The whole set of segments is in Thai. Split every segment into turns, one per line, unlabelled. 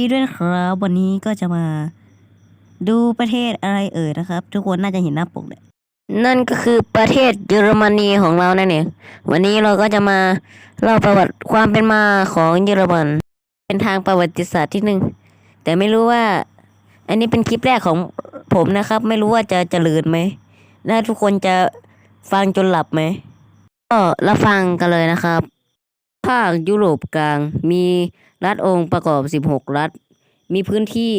ดีด้วยครับวันนี้ก็จะมาดูประเทศอะไรเอ่ยนะครับ ทุกคนน่าจะเห็นหน้าปกเลยนั่นก็คือประเทศเยอรมนีของเรานั่นเองวันนี้เราก็จะมาเล่าประวัติความเป็นมาของเยอรมัน เป็นทางประวัติศาสตร์ที่หนึ่งแต่ไม่รู้ว่า อันนี้เป็นคลิปแรกของผมนะครับ ไม่รู้ว่าจะเจริญไหมและทุกคนจะฟังจนหลับไหมก็รับฟังกันเลยนะครับ ภาคยุโรปกลางมีรัฐองค์ประกอบ 16 รัฐ มีพื้นที่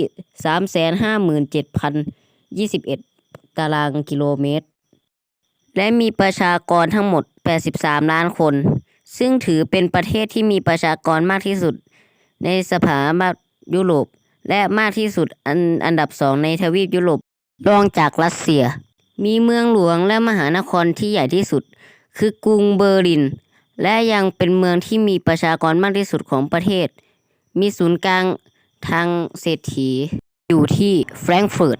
357,021 ตารางกิโลเมตร และมีประชากรทั้งหมด 83 ล้านคน ซึ่งถือเป็นประเทศที่มีประชากรมากที่สุด ในสภาภาคยุโรป และมากที่สุดอันอันดับสองในทวีปยุโรปรองจากรัสเซีย มีเมืองหลวงและมหานครที่ใหญ่ที่สุด คือกรุงเบอร์ลิน และยังเป็นเมืองที่มีประชากรมากที่สุดของประเทศ มีศูนย์กลางทางเศรษฐีอยู่ที่แฟรงก์เฟิร์ต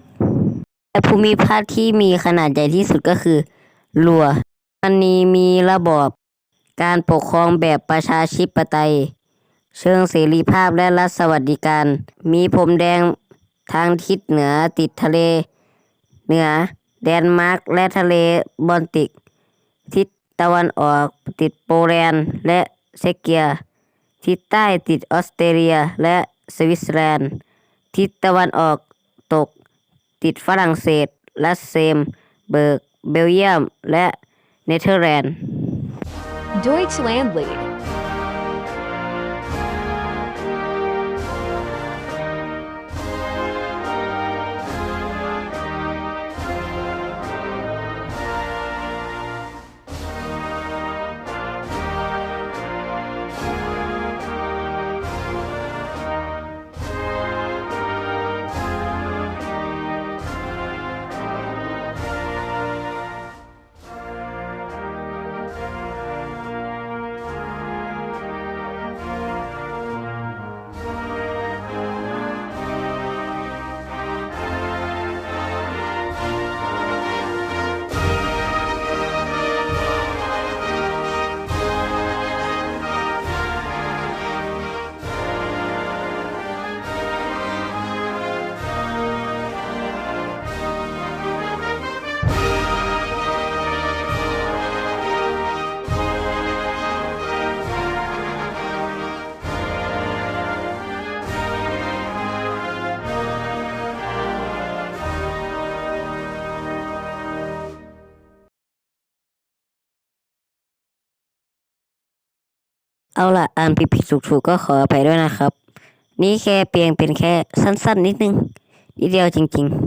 และภูมิภาคที่มีขนาดใหญ่ที่สุดก็คือลัวมันนีมีระบอบการปกครองแบบประชาธิปไตย เชิงเสรีภาพและรัฐสวัสดิการ มีพรมแดงทางทิศเหนือติดทะเล เหนือ แดนมาร์กและทะเลบอลติก ทิศ ตะวันออกติดโปแลนด์และเซกเกีย ทิศใต้ติดออสเตรเลียและสวิตเซอร์แลนด์ ทิศตะวันออกตก ติดฝรั่งเศสและเซม เบิร์ก เบลเยียม และเนเธอร์แลนด์
Deutschland Lead.
เอาละอ่านผิดผิดถูกถูกๆก็ขออภัยด้วยนะครับ นี่แค่เพียงเป็นแค่สั้นๆ นิดนึงนิดเดียวจริง ๆ